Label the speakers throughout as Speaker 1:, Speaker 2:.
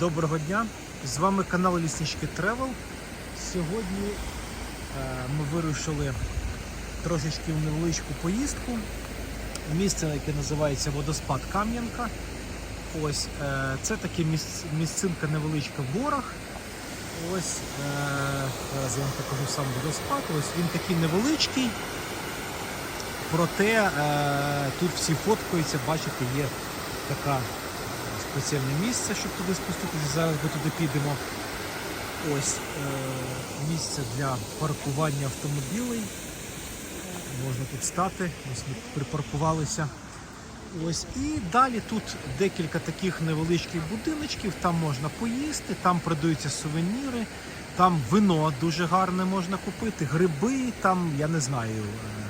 Speaker 1: Доброго дня! З вами канал Ліснички Тревел. Сьогодні е, ми вирушили трошечки в невеличку поїздку. Місце, яке називається Водоспад Кам'янка. Ось е, це таке місцинка невеличка в горах. Ось е, зараз я вам покажу сам водоспад. Ось він такий невеличкий. Проте тут всі фоткаються, бачите, є така спеціальне місце, щоб туди спуститися. Зараз ми туди підемо. Ось е, місце для паркування автомобілей. Можна тут стати. Ось ми припаркувалися. Ось і далі тут декілька таких невеличких будиночків. Там можна поїсти, там продаються сувеніри, там вино дуже гарне можна купити, гриби, там я не знаю. е,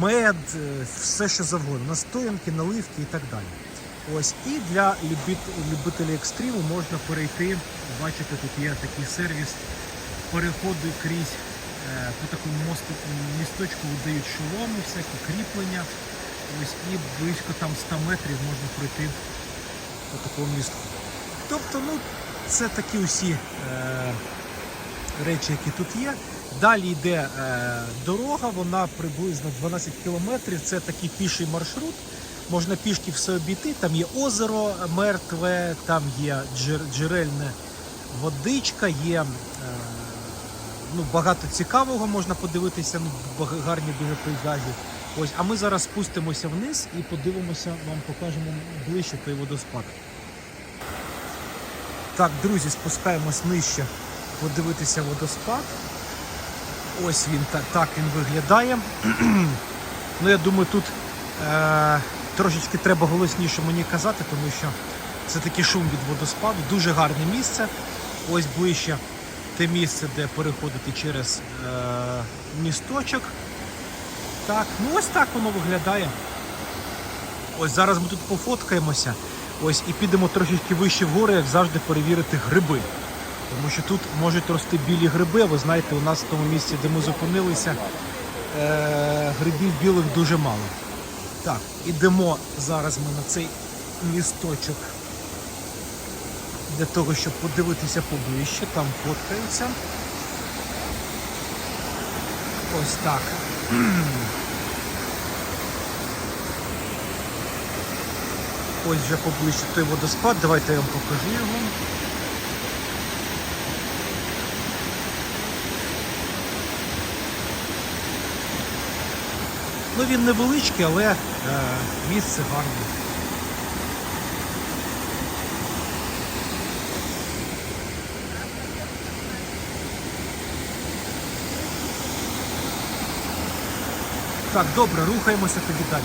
Speaker 1: мед, е, все що завгодно, настоянки, наливки і так далі. Ось і для любит- любителів екстриму можна перейти. Бачите, тут є такий сервіс переходи крізь е, по такому мосту місточку видають шоломи, всякі кріплення. Ось і близько там 100 метрів можна пройти по такому місту. Тобто, ну, це такі усі е, речі, які тут є. Далі йде е, дорога, вона приблизно 12 кілометрів. Це такий піший маршрут. Можна пішки все обійти. Там є озеро мертве, там є джер- джерельна водичка, є е, ну, багато цікавого можна подивитися, ну, гарні дуже пейзажі. Ось, а ми зараз спустимося вниз і подивимося, вам покажемо ближче той водоспад. Так, друзі, спускаємось нижче подивитися водоспад. Ось він так, так він виглядає. ну, я думаю, тут е, трошечки треба голосніше мені казати, тому що це такий шум від водоспаду. Дуже гарне місце. Ось ближче те місце, де переходити через е, місточок. Так, ну ось так воно виглядає. Ось зараз ми тут пофоткаємося. Ось і підемо трошечки вище вгору, як завжди, перевірити гриби. Тому що тут можуть рости білі гриби. Ви знаєте, у нас в тому місці, де ми зупинилися, е- грибів білих дуже мало. Так, ідемо зараз ми на цей місточок для того, щоб подивитися поближче, там фоткаються. Ось так. Ось вже поближче той водоспад. Давайте я вам покажу його. Ну він невеличкий, але е, місце гарне. Так, добре, рухаємося тоді далі.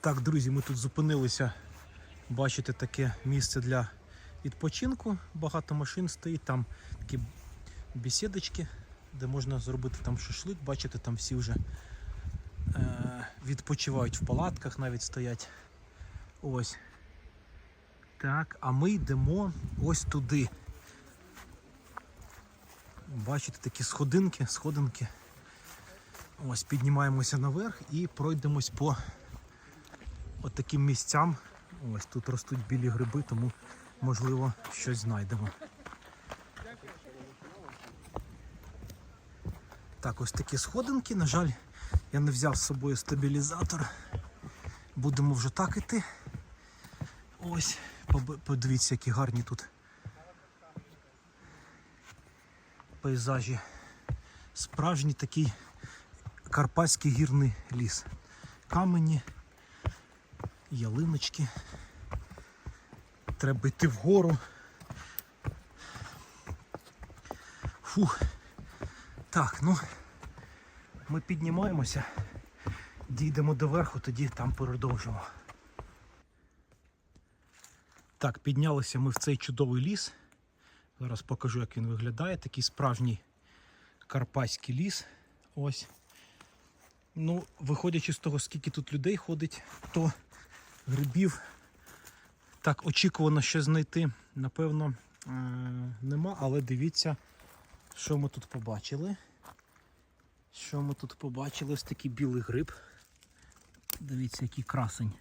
Speaker 1: Так, друзі, ми тут зупинилися. Бачите, таке місце для відпочинку. Багато машин стоїть, там такі бесідочки, де можна зробити там шашлик. Бачите, там всі вже е- відпочивають в палатках, навіть стоять. Ось. Так, а ми йдемо ось туди. Бачите, такі сходинки, сходинки. Ось піднімаємося наверх і пройдемось по от таким місцям. Ось тут ростуть білі гриби, тому можливо щось знайдемо. Так, ось такі сходинки. На жаль, я не взяв з собою стабілізатор. Будемо вже так іти. Ось, подивіться, які гарні тут пейзажі. Справжній такий карпатський гірний ліс. Камені, ялиночки. Треба йти вгору. Фух. Так, ну ми піднімаємося, дійдемо до верху, тоді там продовжимо. Так, піднялися ми в цей чудовий ліс. Зараз покажу, як він виглядає. Такий справжній карпатський ліс. Ось. Ну, виходячи з того, скільки тут людей ходить, то грибів так очікувано щось знайти, напевно, е- нема, але дивіться, що ми тут побачили. Що ми тут побачили? Ось такий білий гриб. Дивіться, який красень.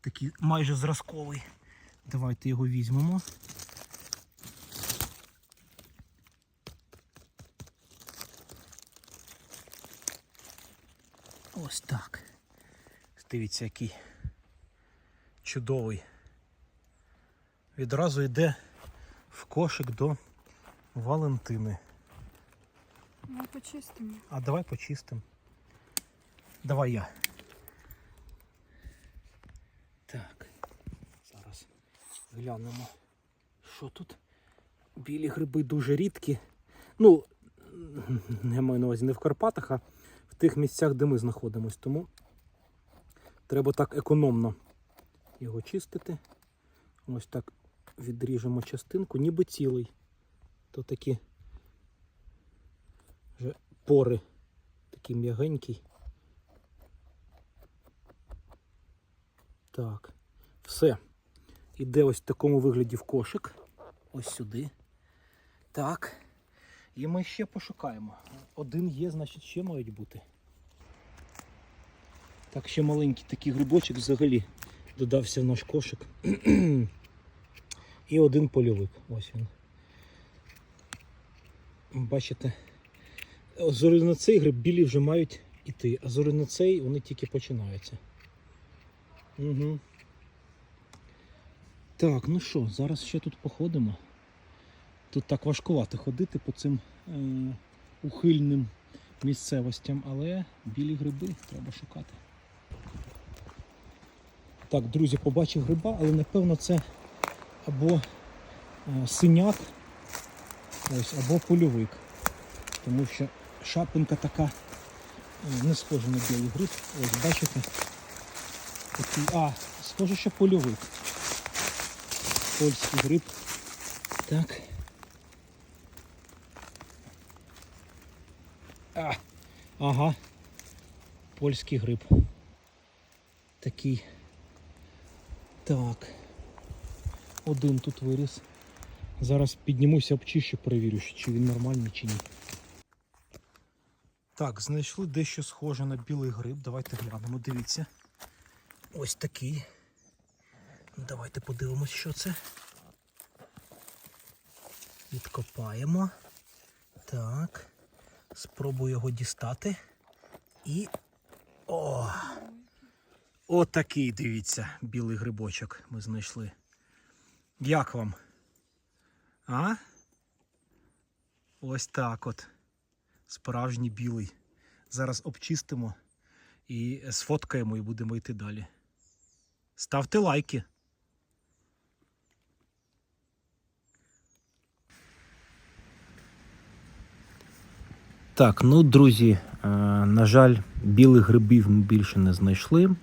Speaker 1: такий майже зразковий. Давайте його візьмемо. Ось так. Дивіться, який чудовий. Відразу йде в кошик до Валентини.
Speaker 2: Ми почистимо.
Speaker 1: А давай почистимо. Давай я. Так. Зараз глянемо. Що тут? Білі гриби дуже рідкі. Ну, я маю на увазі не в Карпатах, а в тих місцях, де ми знаходимось. Тому треба так економно його чистити. Ось так відріжемо частинку, ніби цілий. То такі вже пори такий м'ягенький. Так, все. Іде ось в такому вигляді в кошик. Ось сюди. Так. І ми ще пошукаємо. Один є, значить ще мають бути. Так, ще маленький такий грибочок взагалі додався в наш кошик. І один польовик. Ось він. Бачите, зорі на цей гриб білі вже мають іти, а зорі на цей вони тільки починаються. Угу. Так, ну що, зараз ще тут походимо. Тут так важкувато ходити по цим е, ухильним місцевостям, але білі гриби треба шукати. Так, друзі, побачив гриба, але напевно це або е, синяк, ось, або польовик. Тому що шапинка така е, не схожа на білий гриб. Ось бачите. Такий, а, схоже, що польовик. Польський гриб. Так. А, ага. Польський гриб. Такий. Так. Один тут виріс. Зараз піднімуся, обчищу, перевірю, чи він нормальний чи ні. Так, знайшли дещо схоже на білий гриб. Давайте глянемо, дивіться. Ось такий. Давайте подивимось, що це. Відкопаємо. Так. Спробую його дістати. І. О! Отакий, дивіться, білий грибочок ми знайшли. Як вам? А? Ось так от. Справжній білий. Зараз обчистимо і сфоткаємо і будемо йти далі. Ставте лайки. Так, ну, друзі, е, на жаль, білих грибів ми більше не знайшли.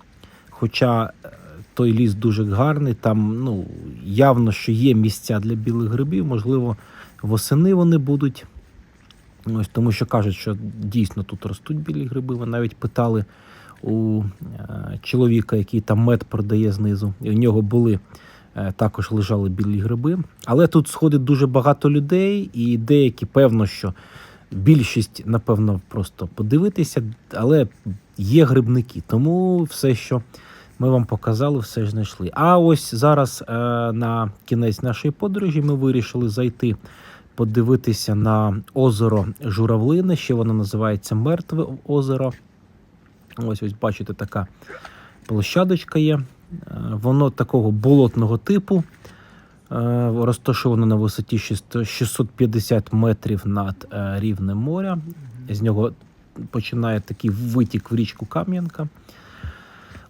Speaker 1: Хоча е, той ліс дуже гарний, там ну, явно, що є місця для білих грибів, можливо, восени вони будуть. Ось, тому що кажуть, що дійсно тут ростуть білі гриби. Ми навіть питали у е, чоловіка, який там мед продає знизу, і в нього були е, також лежали білі гриби. Але тут сходить дуже багато людей, і деякі, певно, що більшість, напевно, просто подивитися, але є грибники. Тому все, що ми вам показали, все знайшли. А ось зараз е, на кінець нашої подорожі ми вирішили зайти. Подивитися на озеро Журавлине, ще воно називається Мертве озеро. Ось ось бачите, така площадочка є. Е, Воно такого болотного типу, е, розташовано на висоті 650 метрів над е, рівнем моря. З нього починає такий витік в річку Кам'янка.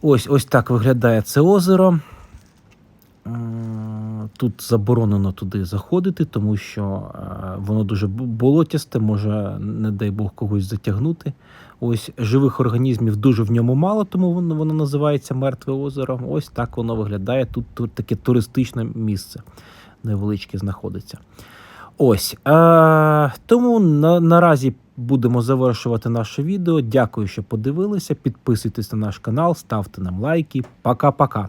Speaker 1: Ось ось так виглядає це озеро. Е, Тут заборонено туди заходити, тому що е, воно дуже болотясте, може, не дай Бог, когось затягнути. Ось живих організмів дуже в ньому мало, тому воно, воно називається Мертве озеро. Ось так воно виглядає. Тут, тут таке туристичне місце невеличке знаходиться. Ось. Е, тому на, наразі будемо завершувати наше відео. Дякую, що подивилися. Підписуйтесь на наш канал, ставте нам лайки. Пока-пока.